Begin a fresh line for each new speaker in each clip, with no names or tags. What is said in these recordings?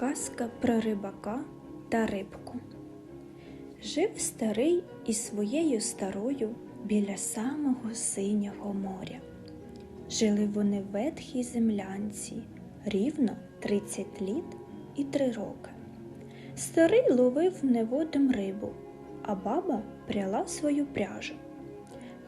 Казка про рибака та рибку. Жив старий із своєю старою біля самого синього моря. Жили вони в ветхій землянці рівно 30 літ і 3 роки. Старий ловив неводом рибу, а баба пряла свою пряжу.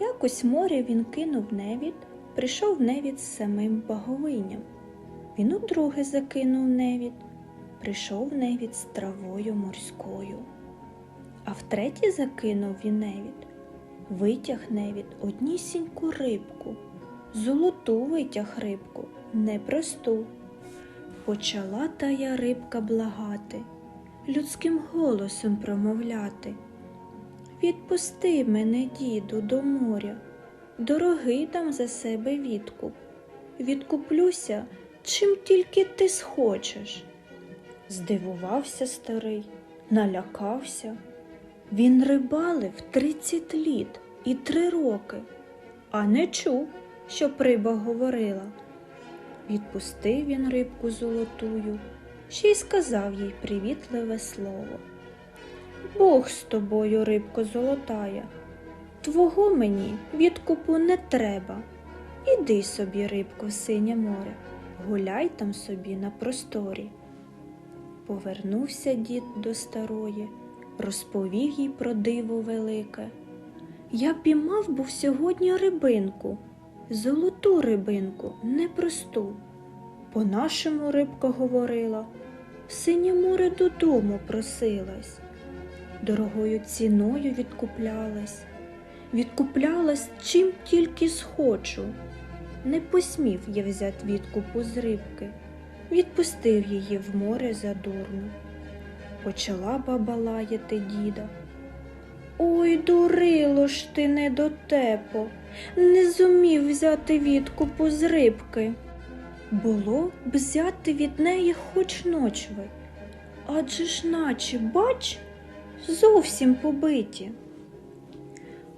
Якось море він кинув невід, прийшов невід з самим баговиням. Він удруге закинув невід, прийшов невід з травою морською. А втретє закинув він невід, витяг невід однісіньку рибку, золоту витяг рибку, непросту. Почала тая рибка благати, людським голосом промовляти. Відпусти мене, діду, до моря, дорогий там за себе відкуп. Відкуплюся, чим тільки ти схочеш. Здивувався старий, налякався. Він рибалив тридцять літ і три роки, а не чув, що риба говорила. Відпустив він рибку золотую, ще й сказав їй привітливе слово. Бог з тобою, рибко золотая, твого мені відкупу не треба. Іди собі, рибко, в синє море, гуляй там собі на просторі. Повернувся дід до старої, розповів їй про диво велике. Я піймав був сьогодні рибинку, золоту рибинку, непросту. По-нашому рибка говорила, в синє море додому просилась, дорогою ціною відкуплялась, відкуплялась чим тільки схочу. Не посмів я взяти відкупу з рибки, відпустив її в море задурно. Почала баба лаяти діда. Ой, дурило ж ти недотепо, не зумів взяти відкупу з рибки. Було б взяти від неї хоч ночви, адже ж наче, бач, зовсім побиті.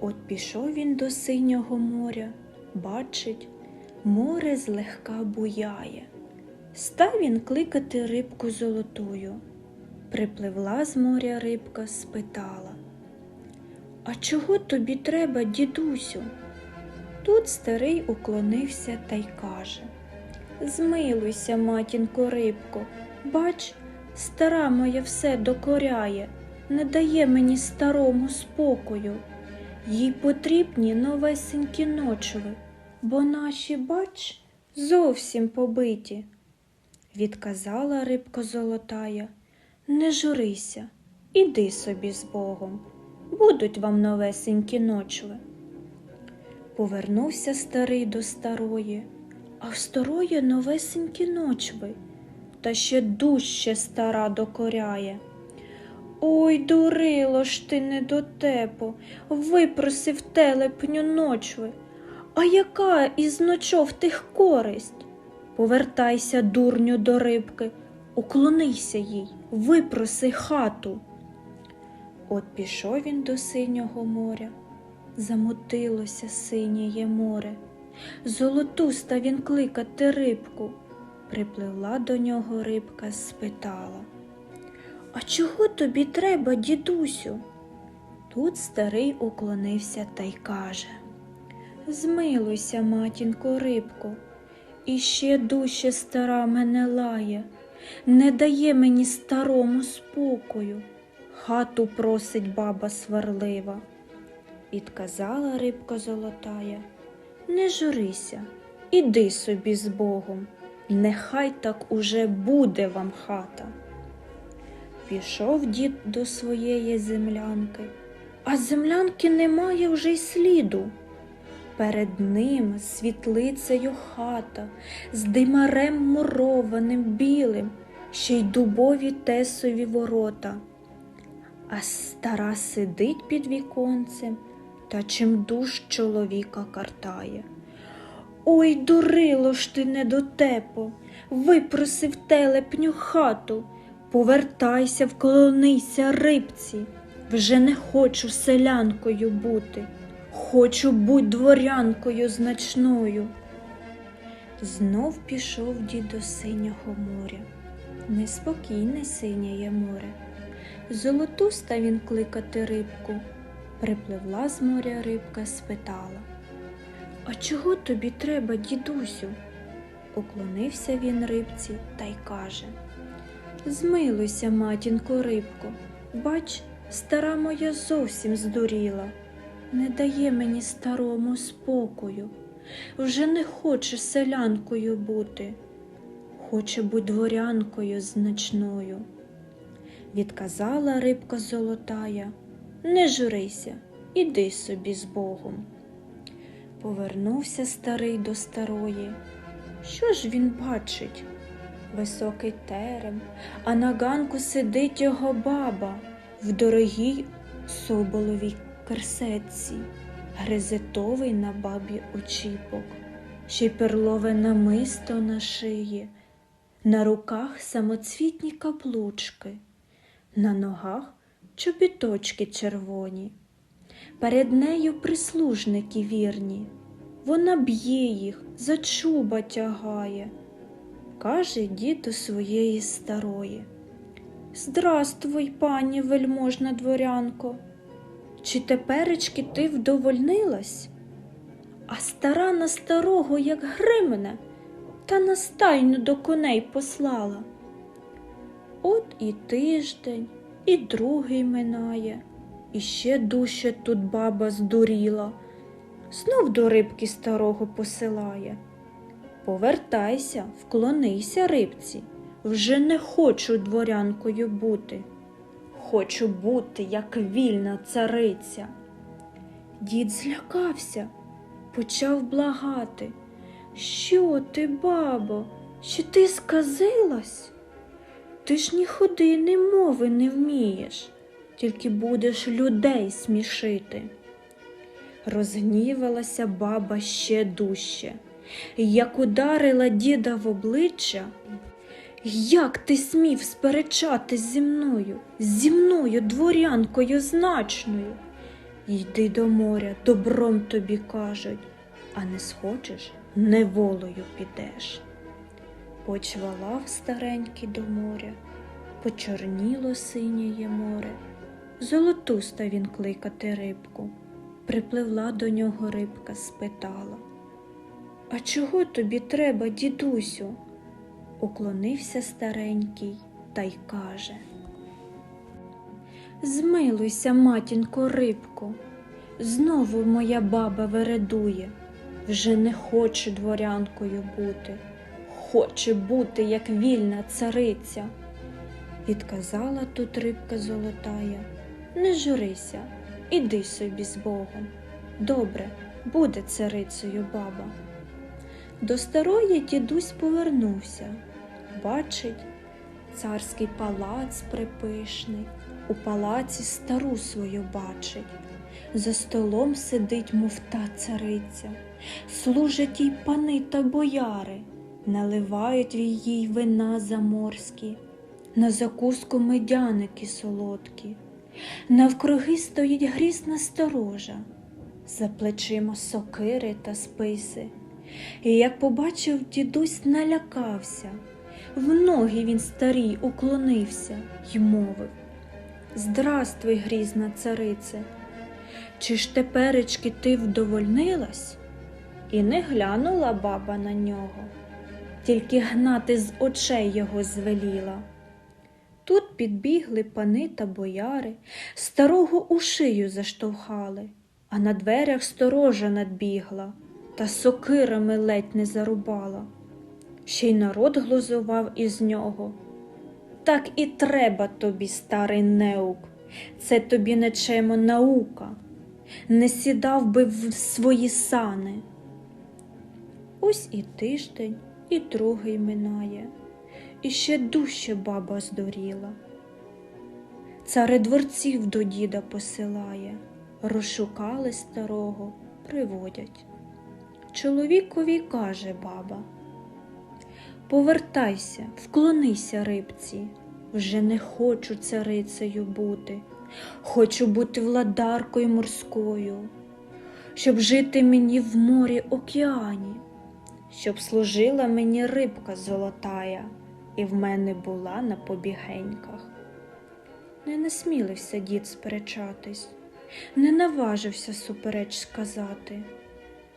От пішов він до синього моря, бачить, море злегка буяє. Став він кликати рибку золотую. Припливла з моря рибка, спитала. А чого тобі треба, дідусю? Тут старий уклонився та й каже Змилуйся, матінко рибко, бач, стара моя все докоряє, не дає мені старому спокою. Їй потрібні новесенькі ночви, бо наші, бач, зовсім побиті. Відказала рибко золотая, не журися, іди собі з Богом, будуть вам новесенькі ночви. Повернувся старий до старої, а в старої новесенькі ночви, та ще дужче стара докоряє. Ой, дурило ж ти недотепо, випросив телепню ночви. А яка із ночов тих користь? Повертайся, дурню, до рибки, уклонися їй, випроси хату. От пішов він до синього моря, замотилося синє море. Золоту став він кликати рибку. Припливла до нього рибка, спитала. А чого тобі треба, дідусю? Тут старий уклонився та й каже Змилуйся, матінко, рибко, і ще дужче стара мене лає, не дає мені старому спокою, хату просить баба сварлива. Відказала рибка золотая, не журися, іди собі з Богом, нехай так уже буде вам хата. Пішов дід до своєї землянки, а землянки немає вже й сліду. Перед ним світлицею хата, з димарем мурованим білим, ще й дубові тесові ворота. А стара сидить під віконцем та чим душ чоловіка картає. Ой, дурило ж ти недотепо, випросив телепню хату. Повертайся, вклонися рибці, вже не хочу селянкою бути, хочу бути дворянкою значною. Знов пішов дід до синього моря, неспокійне синє море. Золоту став він кликати рибку. Припливла з моря рибка, спитала. А чого тобі треба, дідусю? Уклонився він рибці та й каже. Змилуйся, матінко, рибко, бач, стара моя зовсім здуріла, не дає мені старому спокою, вже не хоче селянкою бути, хоче бути дворянкою значною. Відказала рибка золотая, не журися, іди собі з Богом. Повернувся старий до старої. Що ж він бачить? Високий терем, а на ганку сидить його баба в дорогій соболовій керсетці, гризетовий на бабі очіпок, ще й перлове намисто на шиї, на руках самоцвітні каплучки, на ногах чобіточки червоні. Перед нею прислужники вірні, вона б'є їх, за чуба тягає. Каже дід своєї старої. Здравствуй, пані вельможна дворянко. Чи теперечки ти вдовольнилась? А стара на старого, як гримне, та на стайню до коней послала. От і тиждень, і другий минає, і ще дужче тут баба здуріла, знов до рибки старого посилає. Повертайся, вклонися рибці, вже не хочу дворянкою бути. Хочу бути, як вільна цариця. Дід злякався, почав благати. Що ти, бабо, чи ти сказилась? Ти ж ні ходи, ні мови не вмієш, тільки будеш людей смішити. Розгнівалася баба ще дужче, як ударила діда в обличчя. Як ти смів сперечатись зі мною, зі мною, дворянкою значною? Йди до моря, добром тобі кажуть, а не схочеш, неволею підеш. Почвалав старенький до моря, почорніло синє море. Золотуста він кликати рибку. Припливла до нього рибка, спитала. А чого тобі треба, дідусю? Уклонився старенький та й каже. Змилуйся, матінко, рибко, знову моя баба вередує, вже не хоче дворянкою бути, хоче бути, як вільна цариця. Відказала тут рибка золотая, не журися, іди собі з Богом. Добре, буде царицею баба. До старої дідусь повернувся. Бачить, царський палац припишний, у палаці стару свою бачить. За столом сидить, мов та цариця, служать їй пани та бояри, наливають їй вина заморські, на закуску медяники солодкі, навкруги стоїть грізна сторожа, за плечима сокири та списи. І як побачив, дідусь налякався, в ноги він старій уклонився й мовив Здравствуй, грізна царице, чи ж теперечки ти вдовольнилась? І не глянула баба на нього, тільки гнати з очей його звеліла. Тут підбігли пани та бояри, старого у шию заштовхали, а на дверях сторожа надбігла та сокирами ледь не зарубала. Ще й народ глузував із нього. Так і треба тобі, старий неук, це тобі нечемо наука, не сідав би в свої сани. Ось і тиждень, і другий минає, і ще дужче баба здуріла. Цари дворців до діда посилає, розшукали старого, приводять. Чоловікові каже баба. Повертайся, вклонися рибці, вже не хочу царицею бути, хочу бути владаркою морською, щоб жити мені в морі океані, щоб служила мені рибка золотая, і в мене була на побігеньках. Не насмілився дід сперечатись, не наважився супереч сказати.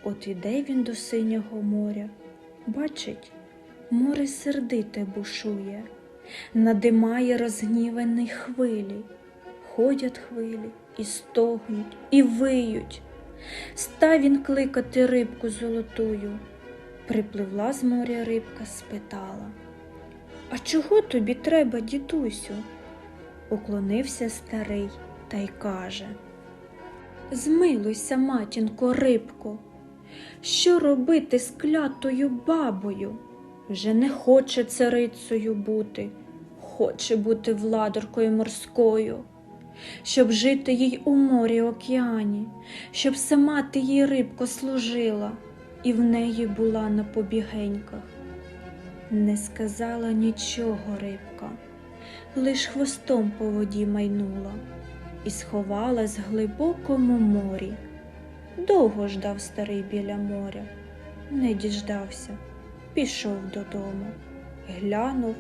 От іде він до синього моря, бачить, море сердите бушує, надимає розгнівані хвилі, ходять хвилі і стогнуть, і виють. Став він кликати рибку золотую. Припливла з моря рибка, спитала. А чого тобі треба, дідусю? Уклонився старий та й каже. Змилуйся, матінко, рибко, що робити з клятою бабою? Вже не хоче царицею бути, хоче бути владаркою морською, щоб жити їй у морі океані, щоб сама ти їй рибко служила, і в неї була на побігеньках. Не сказала нічого рибка, лиш хвостом по воді майнула і сховалась глибокому морі. Довго ждав старий біля моря, не діждався, пішов додому, глянув,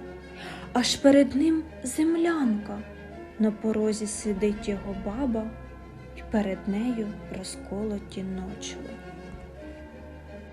аж перед ним землянка. На порозі сидить його баба, і перед нею розколоті ночви.